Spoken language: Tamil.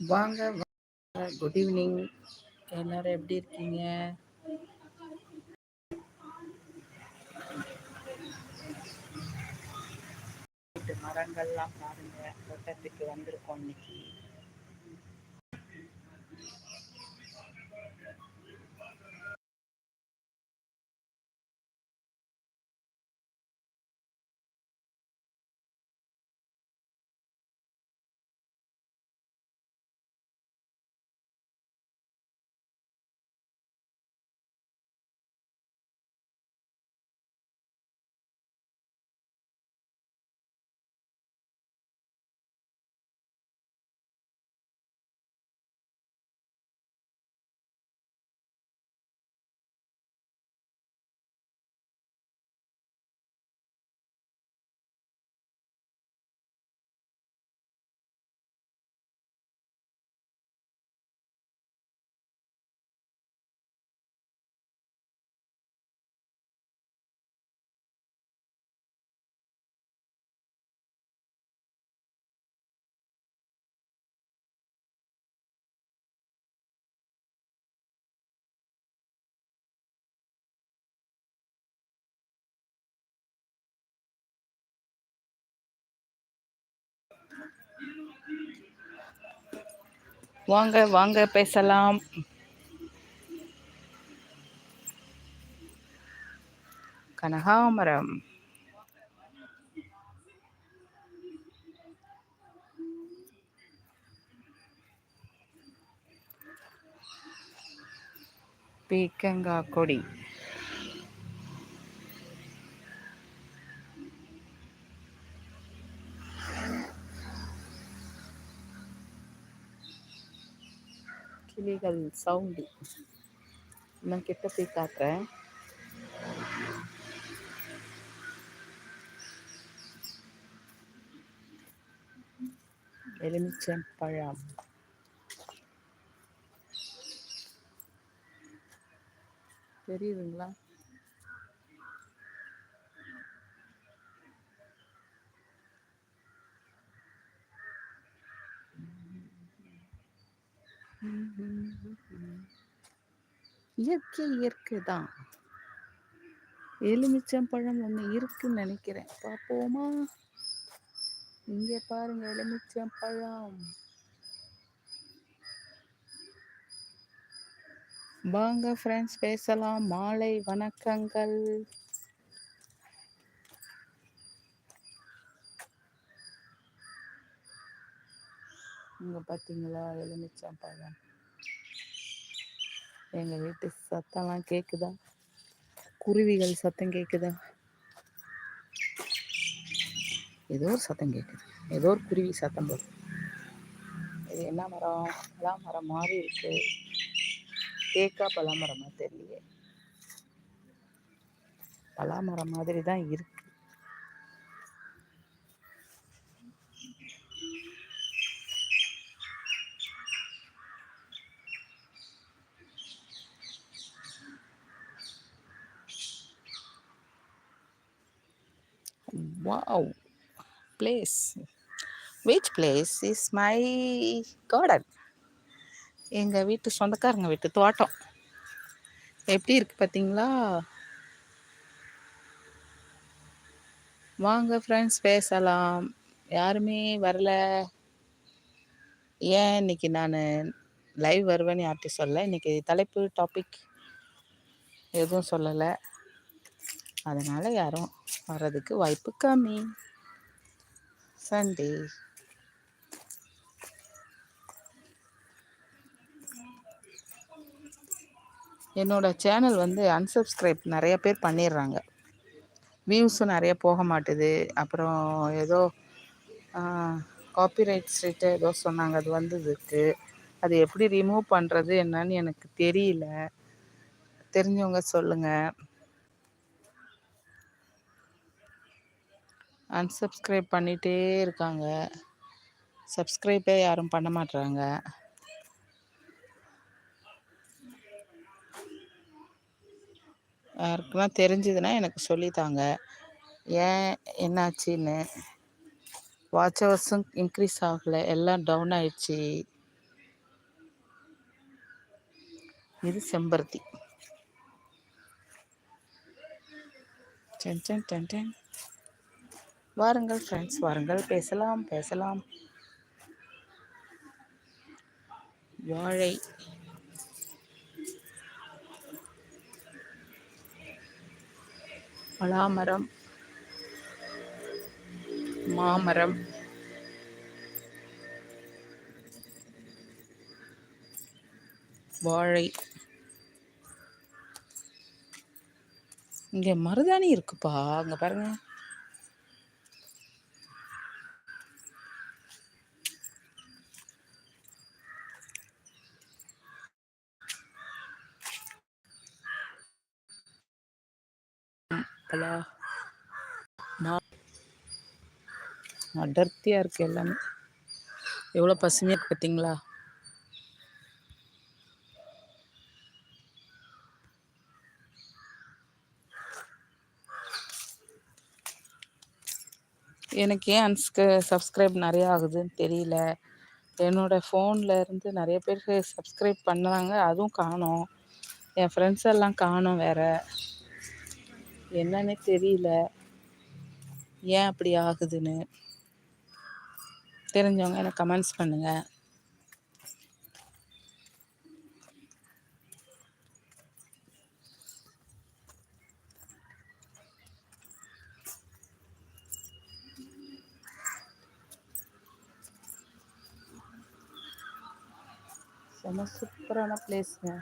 வாங்க வாங்க. குட் ஈவினிங் எல்லாரும் எப்படி இருக்கீங்க? வீட்டு மரங்கள்லாம் பாருங்க. தோட்டத்துக்கு வந்திருக்கோம் இன்னைக்கு. வாங்க வாங்க பேசலாம். கனகாமரம். பீக்கங்கா கொடி. கிளிகள் சவுண்டு. நான் கிட்ட போய் காட்டுறேன். எலுமிச்சம்பழம் தெரியுதுங்களா? இயற்கை இயற்கை தான். எலுமிச்சம்பழம் ஒன்று இருக்குன்னு நினைக்கிறேன். பார்ப்போமா? இங்கே பாருங்க எலுமிச்சம்பழம் வாங்க ஃப்ரெண்ட்ஸ் பேசலாம். மாலை வணக்கங்கள். இங்க பார்த்தீங்களா எலுமிச்சம்பழம் எங்க வீட்டு சத்தம்லாம் கேக்குதா? குருவிகள் சத்தம் கேக்குதா? ஏதோ ஒரு சத்தம் கேக்குது. ஏதோ ஒரு குருவி சத்தம் போடுது இது என்ன மரம்? பலாமரம் மாதிரி இருக்கு. தேக்கா பலாமரமா தெரியலையே. பலாமரம் மாதிரி தான் இருக்கு. Wow place which place is my garden எங்கள் வீட்டு சொந்தக்காரங்க வீட்டு தோட்டம். எப்படி இருக்கு பார்த்தீங்களா வாங்க ஃப்ரெண்ட்ஸ் பேசலாம். யாருமே வரல. ஏன் இன்னைக்கு நான் லைவ் வருவேன்னு யார்கிட்டையும் சொல்ல இன்னைக்கு தலைப்பு டாபிக் எதுவும் சொல்லலை. அதனால் யாரும் வர்றதுக்கு வாய்ப்பு கம்மி. சண்டே. என்னோட சேனல் வந்து அன்சப்ஸ்கிரைப் நிறைய பேர் பண்ணிடுறாங்க. வியூஸும் நிறைய போக மாட்டுது. அப்புறம் ஏதோ காப்பிரைட் ஸ்ட்ரீட்டு ஏதோ சொன்னாங்க அது வந்ததுக்கு. அது எப்படி ரிமூவ் பண்ணுறது என்னன்னு எனக்கு தெரியல. தெரிஞ்சவங்க சொல்லுங்கள் அன்சப்ஸ்கிரைப் பண்ணிகிட்டே இருக்காங்க. சப்ஸ்கிரைப்பே யாரும் பண்ண மாட்டுறாங்க யாருக்குன்னா தெரிஞ்சதுன்னா எனக்கு சொல்லித்தாங்க. ஏன் என்னாச்சுன்னு. வாட்ச் ஹவர்ஸும் இன்க்ரீஸ் ஆகலை. எல்லாம் டவுன் ஆயிடுச்சு. இது செம்பருத்தி. டென் டென் டென் டென் வாருங்கள் ஃப்ரெண்ட்ஸ் வாருங்கள். பேசலாம் பேசலாம். வாழை. பலாமரம். மாமரம். வாழை. இங்கே மருதாணி இருக்குப்பா. அங்கே பாருங்கள் பலா மா அடர்த்தியா இருக்கு எல்லாமே. எவ்வளோ பசுமையா இருக்கு பார்த்தீங்களா எனக்கு ஏன் அன்ஸ்க சப்ஸ்கிரைப் நிறையா ஆகுதுன்னு தெரியல. என்னோடய ஃபோனில் இருந்து நிறைய பேருக்கு சப்ஸ்கிரைப் பண்ணாங்க அதுவும் காணும். என் ஃப்ரெண்ட்ஸ் எல்லாம் காணோம் வேற. என்னன்னு தெரியல. ஏன் அப்படி ஆகுதுன்னு. தெரிஞ்சவங்க எனக்கு கமெண்ட்ஸ் பண்ணுங்கள் செம சூப்பரான பிளேஸுங்க